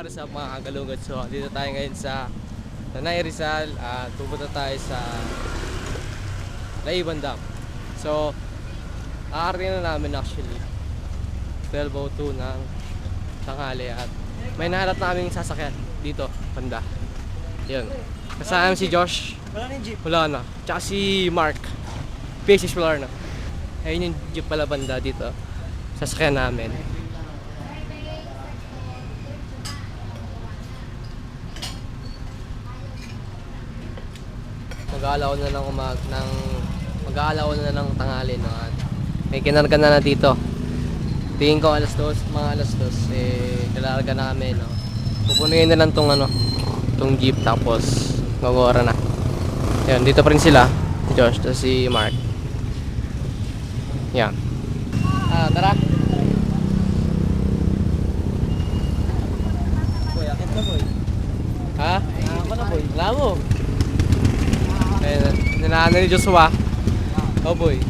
What is up mga kagalugad? So, dito tayo ngayon sa Tanay Rizal at pupunta tayo sa Laiban Dam. So, aarating na namin actually 12.02 ng tanghali at may nahanap na kaming sasakyan dito, banda. Yun. Kasama si Josh. Wala na yung jeep. Wala na. Tsaka si Mark. Face Explorer na. Ayun yung jeep pala banda dito. Sasakyan namin. Mag-aalaw na ng umag ng mag-aalaw na ng tanghali no at may kinarga na na dito. Tingin ko alas dos, mga alas dos eh kalarga na kami no. Pupunuin na lang tong ano, tong jeep tapos gagawara na. Yan, dito pa rin sila. Si Josh, to si Mark. Yan. Ah, tara. Boy, akit na boy. Ha? Ako na boy. Wala mo. Ayun, ninaan na ni Joshua. Oh boy.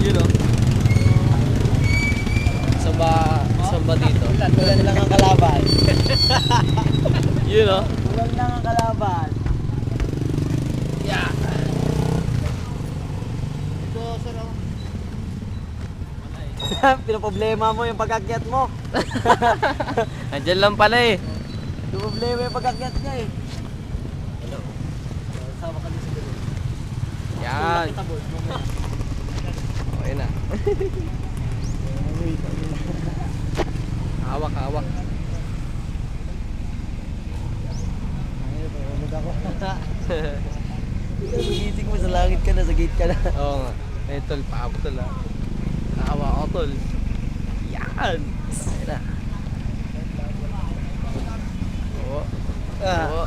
Yun o. Saan ba, saan ba dito? Tulan lang ang kalaban. Yun o. Tulan lang ang kalaban. Yeah. Ito, sir. Pinoproblema mo yung pag-akyat mo. Andyan lang pala eh. Pinoproblema yung pag-akyat niya eh. Hello. Sama ka din sa dulo. Yan. Kita boy. Mamaya. Okay na. Hawak, hawak. Ay, tulog ako. Gising mo sa langit ka na, sa gate ka na. Oo nga. Ay, tol, paabot tol ah. Nakawa ako tol. Yan! Ayun na. Oo. Ah. Oo.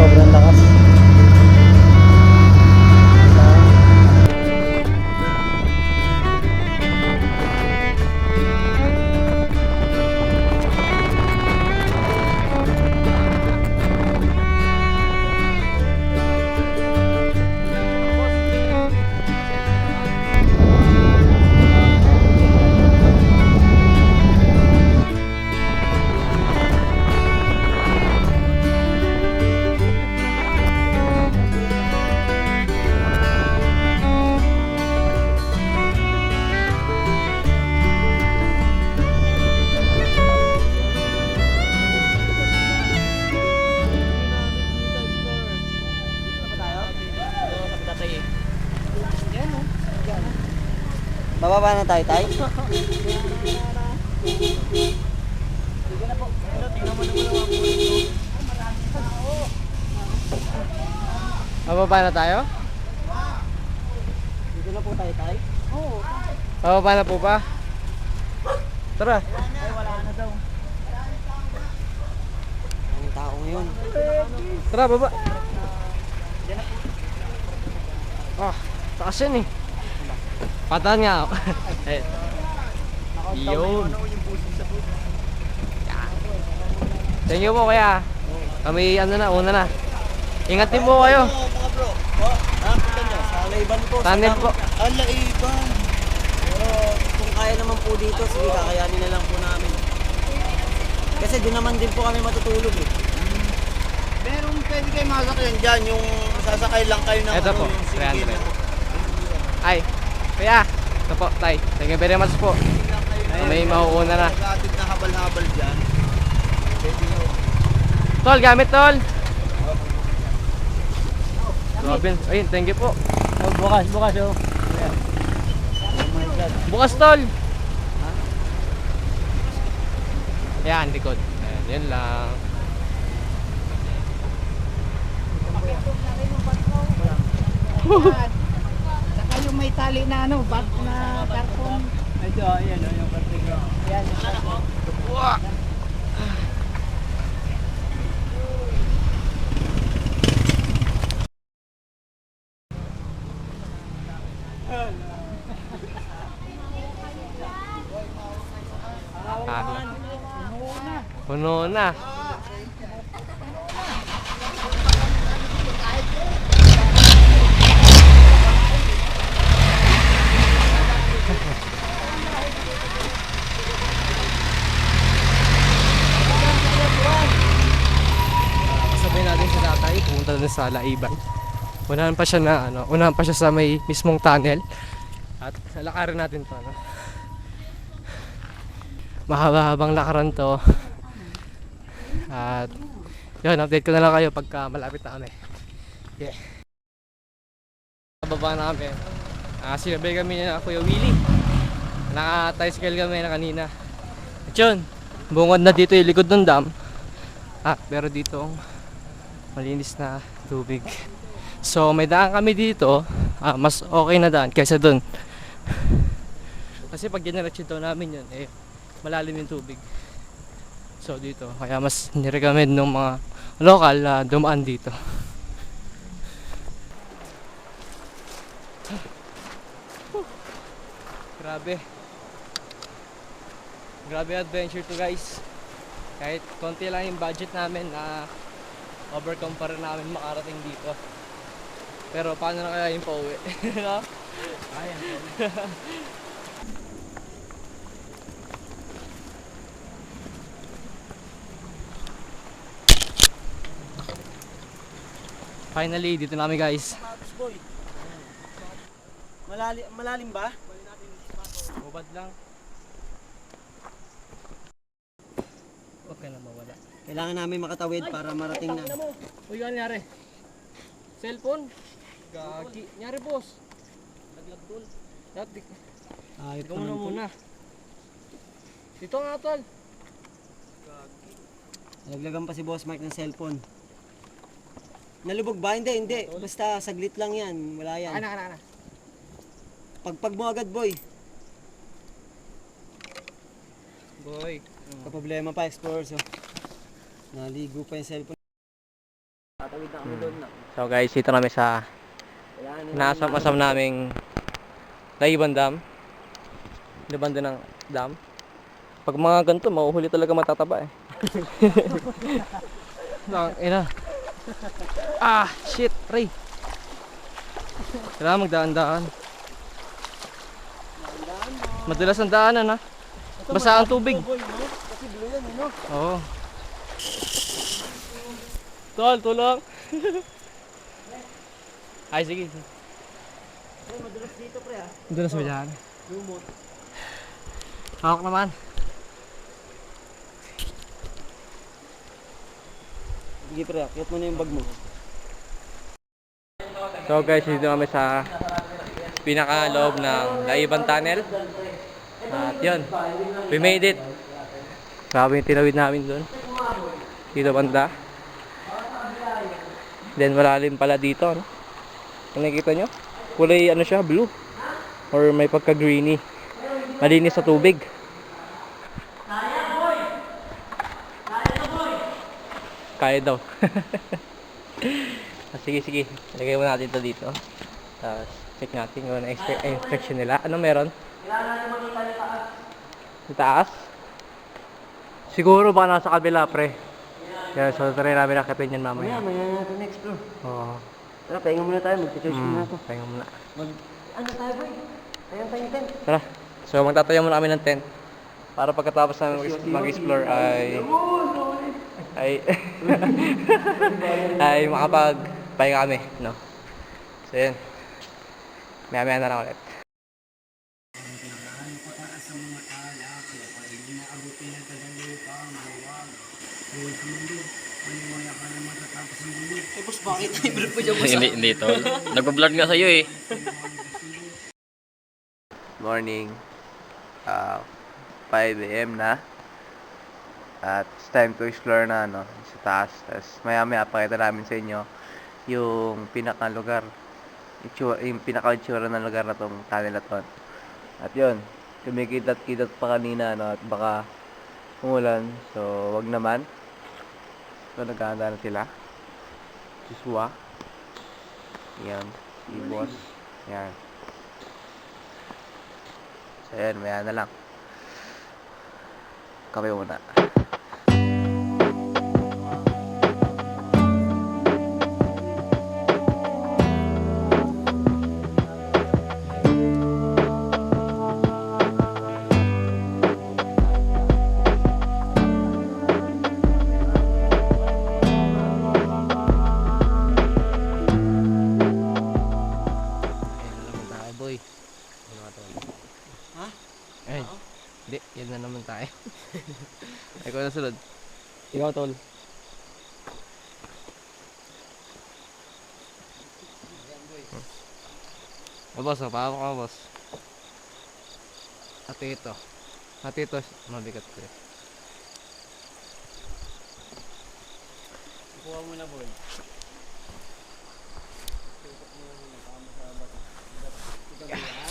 sobrang lakas. Bababa na tayo, tay? Mababa na tayo? Dito na po tayo, tay? Oo. Mababa na po ba? Tara. Ay, wala na daw. Ang tao ngayon. Tara, baba. Ah, taas yan eh. Patahan nga ako. eh, Yun. Thank you po kaya. Kami ano na, una na. Ingat din po kayo. Mga bro? Oh, nyo, sa Laiban po. Tunnel sa po. Ah, Laiban. Pero kung kaya naman po dito, sige, kakayanin na lang po namin. Kasi doon naman din po kami matutulog eh. Meron pwede kayo masakyan dyan, yung sasakay lang kayo ng Ito ano, po, yung single 300. na- Ay, kaya. Ito po, tay. Thank you very much po. May mauuna na. Pag-atid na habal-habal dyan. Pwede nyo. Tol, gamit tol. Robin, ayun, thank you po. Oh, bukas, bukas oh. Oh my God. Bukas tol. Yan, likod. Ayan, yun lang. Yung may tali na ano, bag na karton. Ito, ayan, oh, yung karton. Yan, yung karton. Ah, puno na. Sabihin natin si tatay, na sa Laiban. Unahan pa siya na ano, unahan pa siya sa may mismong tunnel. At lalakarin natin to, ano. Mahaba-habang lakaran to. At yun, update ko na lang kayo pagka malapit na kami. Yeah. Baba na kami. Ah, sinabay kami na Kuya Willie. Naka-tricycle kami na kanina. At yun, bungod na dito yung likod ng dam. Ah, pero dito malinis na tubig. So may daan kami dito, ah, mas okay na daan kaysa dun. Kasi pag diniretso daw namin yun, eh, malalim yung tubig. So dito, kaya mas nirecommend ng mga local na dumaan dito. Grabe. Grabe adventure to guys. Kahit konti lang yung budget namin na overcome pa rin namin makarating dito. Pero paano na kaya yung pauwi? no? Ayan. Finally, dito na kami guys. Malalim, malalim ba? Ubad lang. Okay na mawala. Kailangan namin makatawid para marating na. Uy, ano nangyari? Cellphone? Gagi. Nangyari boss? Naglag doon. Dati, Ayot ikaw muna muna. Dito nga tol. Naglagan pa si Boss Mike ng cellphone. Nalubog ba? Hindi, hindi. Basta saglit lang yan. Wala yan. Ana, ana, ana. Pagpag mo agad, boy. Boy. Kaproblema pa, explorers. Oh. Naligo pa yung cellphone. Tatawid na kami doon na. So guys, dito kami sa nasam-asam naming Naiban Dam. Nabanda ng dam. Pag mga ganito, mahuhuli talaga matataba eh. Lang, ina. Ah, shit, Ray. Kailangan magdaan-daan. Madalas ang daanan ha. Basa ang tubig. Kasi blue yan, eh, no? Oo. Tol, tulong. Ay, sige. Ay, madalas dito, pre, ah. Na sa dyan. Lumot. Hawak naman. Sige, pre, akit mo na yung bag mo. So guys, dito kami sa pinaka-loob ng Laiban Tunnel. At yun, we made it. Grabe yung tinawid namin doon. Dito banda. Then malalim pala dito. Ano? Kung nakikita nyo, kulay ano siya, blue. Or may pagka-greeny. Malinis sa tubig. Kaya daw. Ah, sige, sige. Lagay mo natin ito dito. Tapos, check natin kung ano inspection nila. Ano meron? Sa taas? Siguro baka nasa kabila, pre. Kaya so, try namin akitin yan Mamaya, mamaya. maya natin explore. Oo. Tara, pahinga muna tayo. Mag-charge Mm, muna ako. pahinga muna. Mag... Ano tayo, boy? Ayan tayo tent. Tara. So, magtatayo muna kami ng tent. Para pagkatapos mag- mag-explore ay... ay... ay makapag pahinga kami, no? So, yun. Maya-maya na lang ulit. Eh, boss, bakit? Ibig po dyan, boss. hindi, hindi tol. Nagpa-vlog nga sa'yo eh. morning. Uh, 5 a.m. na. At it's time to explore na ano, sa taas. Tapos maya maya pakita namin sa inyo yung pinakang lugar itsura, yung pinaka-itsura ng lugar na tong tunnel na to. At yun, kumikitat-kitat pa kanina, no, at baka umulan. So, wag naman. So, naghahanda na sila. Siswa. Yan, si boss. Yan. So, yan, maya na lang. Kape muna. Ikaw, tol. O boss, oh, paano ka boss? At ito. At ito, mabigat ko eh. Kuha mo na, boy.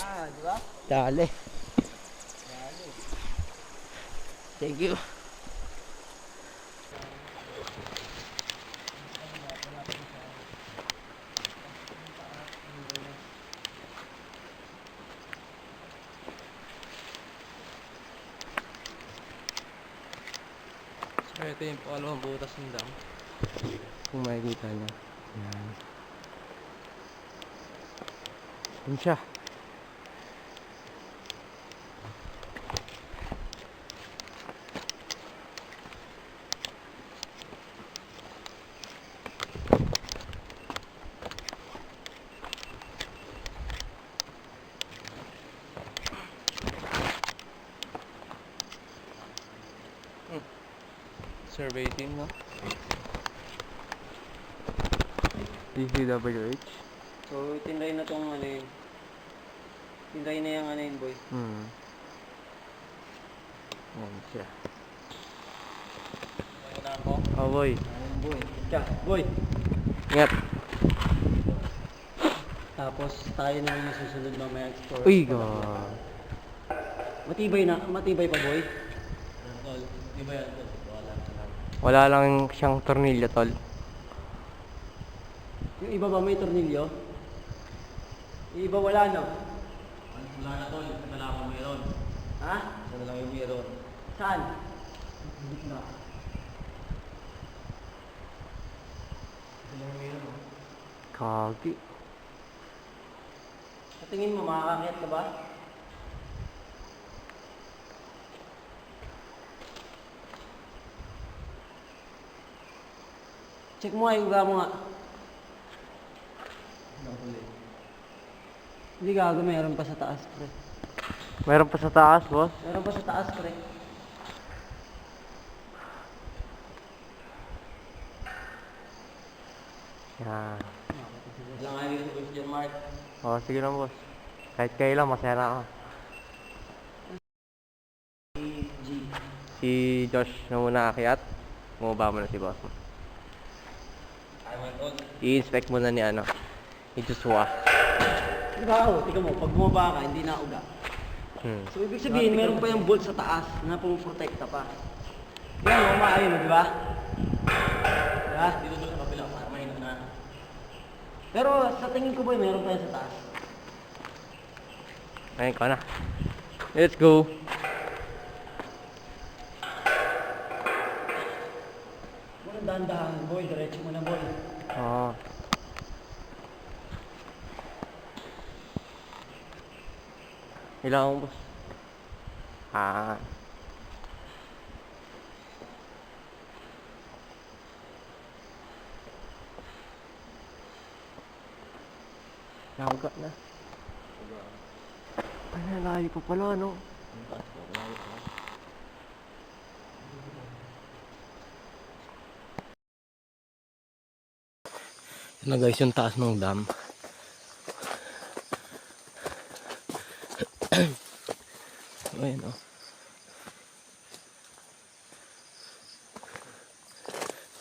Ah, di ba? Dali. Thank you. Ito yung pangalawang butas ng dam. Kung makikita niya. Yan. Yun siya. DCWH? So, tinday na tong ano yun. Tinday na yung ano yun, boy. Hmm. Yan siya. Oh, boy. Ayun, boy. Tja, boy. Ingat. Tapos, tayo na yung susunod mamaya explore. Uy, God. Matibay na, matibay pa, boy. Tol, matibay yan, tol. Wala. Wala lang siyang tornilyo, tol. Yung iba ba may tornilyo? Yung iba wala, no? Wala na tol, wala akong mayroon. Ha? Wala lang yung mayroon. Saan? Hindi na. Kagi. Sa tingin mo, makakakit ka ba? Check mo yung uga mo nga. Hindi gago, meron pa sa taas, pre. Meron pa sa taas, boss. Meron pa sa taas, pre. Yan. Lang nga yung question mark. Oh, sige lang, boss. Kahit kailan, masaya na ako. G. Si Josh na muna akyat. Bumaba mo na si boss mo. I-inspect muna ni ano, Joshua. Diba ako, tika mo, pag bumaba ka, hindi na uga. Hmm. So, ibig sabihin, meron pa yung bolt sa taas na pumuprotekta pa. Yan, oh, maayon, di ba? Diba? Dito doon sa kabila, para mahina na. Pero sa tingin ko boy, meron pa yan sa taas. Ayun ko na. Let's go. Dahan-dahan, boy. Diretso mo na, boy. Oo. Ilang boss? Ah. Nauga na. Ay, nalayo pa pala, no? Ito na guys yung taas ng dam. o yan o. Oh.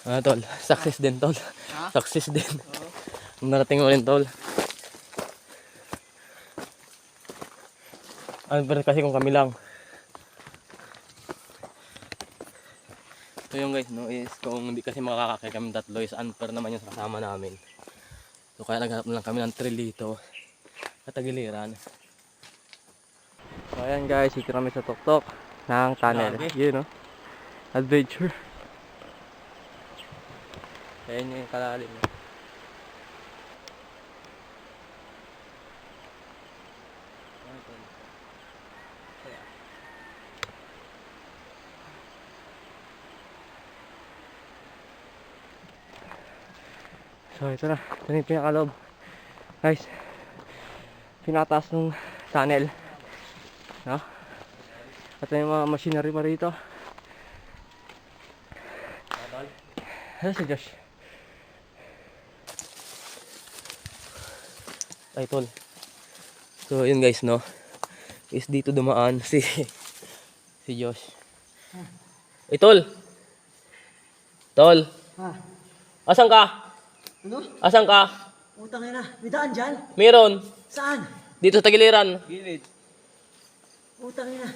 Ah, tol. Success din, tol. Ha? Success din. Oh. Narating mo rin, tol. Ano pa kasi kung kami lang. So yun guys, no, is kung hindi kasi makakakay kami tatlo is unfair naman yung kasama namin. So kaya naghanap lang kami ng trail dito at tagiliran. So ayan guys, dito kami sa tuktok ng tunnel. Grabe. Yun no. Adventure. Ayan yung kalalim. no? So ito na, ito na yung pinakalob. Guys, pinataas ng tunnel. No? At may mga machinery pa rito. Ano si Josh? Ay, tol. So, yun guys, no. Is dito dumaan si si Josh. Ay, tol. Tol. Ha? Asan ka? Ano? Asan ka? Utang na. May daan dyan? Meron. Saan? Dito sa tagiliran. Utang na.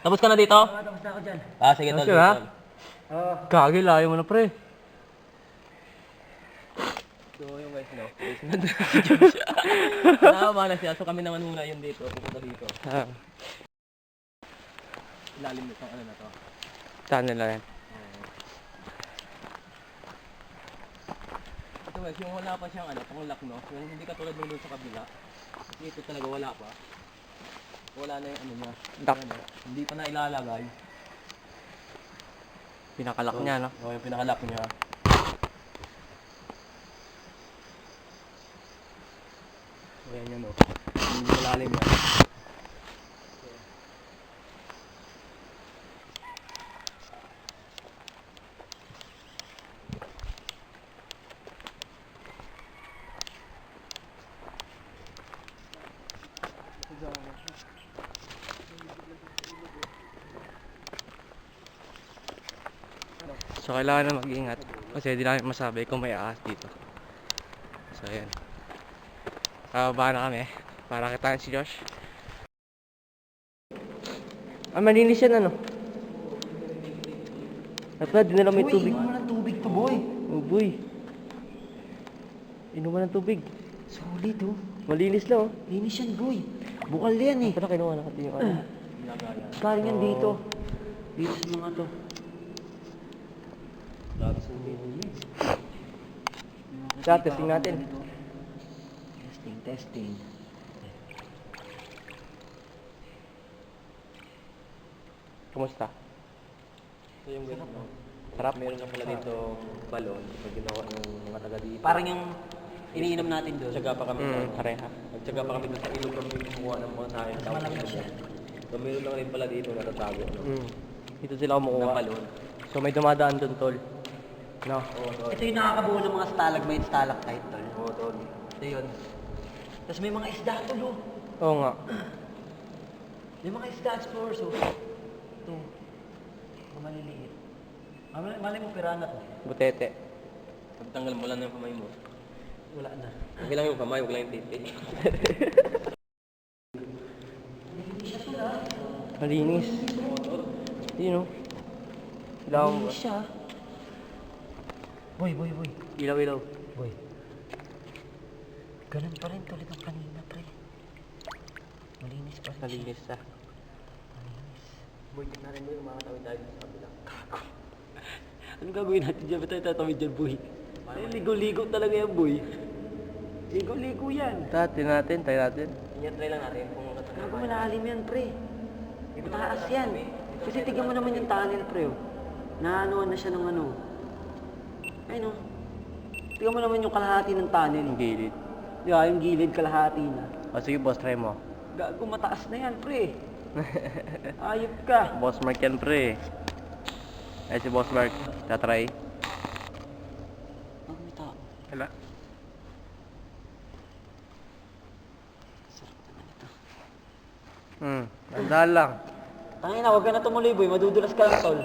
Tapos ka na dito? Tapos na ako dyan. Ah, sige, tol. Ka na? Tol. Kagi, layo mo na pre. So, yung guys, no. Nakakama na siya. So, kami naman muna yun dito. Pupunta dito. Ah, Ilalim nito. Ano na to? tunnel na yan. Ito guys, yung wala pa siyang ano, pang lock, no? Yung hindi katulad nung doon sa kabila. Kasi ito talaga wala pa. Wala na yung ano niya. Lock. Ano, hindi pa na ilalagay. Pinakalak niya, no? O, yung pinakalock niya. So, yan yun, no? Yung malalim yan. So, kailangan na mag-ingat. Kasi di namin masabi kung may ahas dito. So, ayan. Kababa na kami. Para kitaan si Josh. Ah, malinis yan ano? At na, dinala yung tubig. Inuman ng tubig to, boy. Oh, boy. Inuman ng tubig. Solid, oh. Malinis lang, oh. Linis yan, boy. Bukal yan, eh. Saan na kinuha natin yung ano? Galing yan dito. Dito sa mga to. Sa testing natin. Testing, testing. Kumusta? So, yung no? Sarap? Meron lang pala dito balon. Pag ginawa ng mga taga dito. Parang yung iniinom natin doon. Tsaga pa kami. Mm, pareha. Nagtsaga pa kami doon sa ilog kami kumuha ng mga tayo. malamig siya. So, meron lang rin pala dito natatago. No? Mm. Dito sila kumukuha. Ng balon. So may dumadaan doon, tol. No? Oo, tol. Ito yung nakakabuo ng mga stalagmite, stalactite, tol. Oo, tol. Ito yun. Tapos may mga isda, tol, oh. Oo nga. May mga isda explorers, oh. Ito. Mga maliliit. Malay, malay mo, pirana to. Butete. Pagtanggal mo lang ng kamay mo. Wala na. Huwag lang yung kamay, huwag lang yung titi. Malinis. Yun, oh. Ilaw. Malinis siya. Boy, boy, boy. Ilaw-ilaw. Boy. Ganun pa rin tulad ng kanina, pre. Malinis pa rin siya. Malinis siya. Malinis. Boy, tignan rin mo yung mga tawid tayo sa kabila. Anong gagawin natin dyan? Ba't tayo tatawid dyan, boy? Ay, ligo-ligo talaga yan, boy. Ligo-ligo yan. Tatin natin, tayo natin. Inya-try lang natin kung Gago malalim yan, pre. Mataas yan. Kasi tignan mo naman yung tunnel, pre. Oh. Naanuan na siya ng ano. Ayun, oh. Tignan mo naman yung kalahati ng tunnel. Yung gilid. Di ba, yung gilid kalahati na. O sige, boss, try mo. Gago, mataas na yan, pre. Ayop ka. Boss Mark yan, pre. Ay, si Boss Mark. Tatry. Ang may tao. Wala. Sarap naman ito. Hmm. Tandaan lang. Tangina, huwag ka na tumuloy, boy. Madudulas ka lang, tol.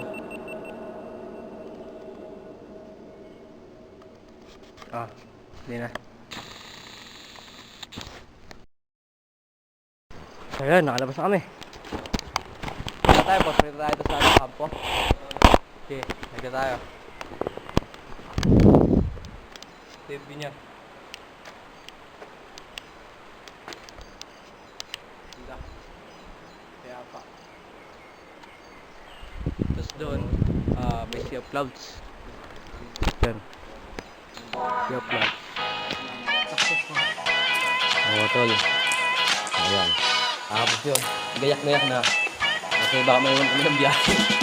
Ah, hindi na. Ayan, nakalabas na kami. Dito tayo, post rito tayo sa ano, kampo. Okay, nagka tayo. Save niya. Ganda. Kaya pa. Tapos doon, ah, may sea of clouds. Yan. Of clouds. Oo, tol. Ayan. Tapos yun, gayak-gayak na. Kasi baka may ng biyahe.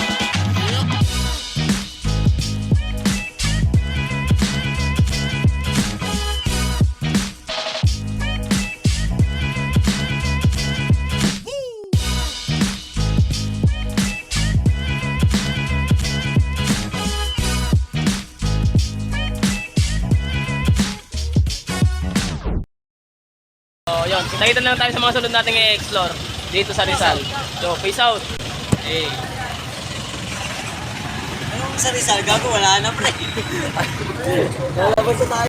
Lang tayo sa mga sunod nating i-explore dito sa Rizal. So, peace out. Hey. Anong sa Rizal? Gago, wala na pre. Lalabas na tayo.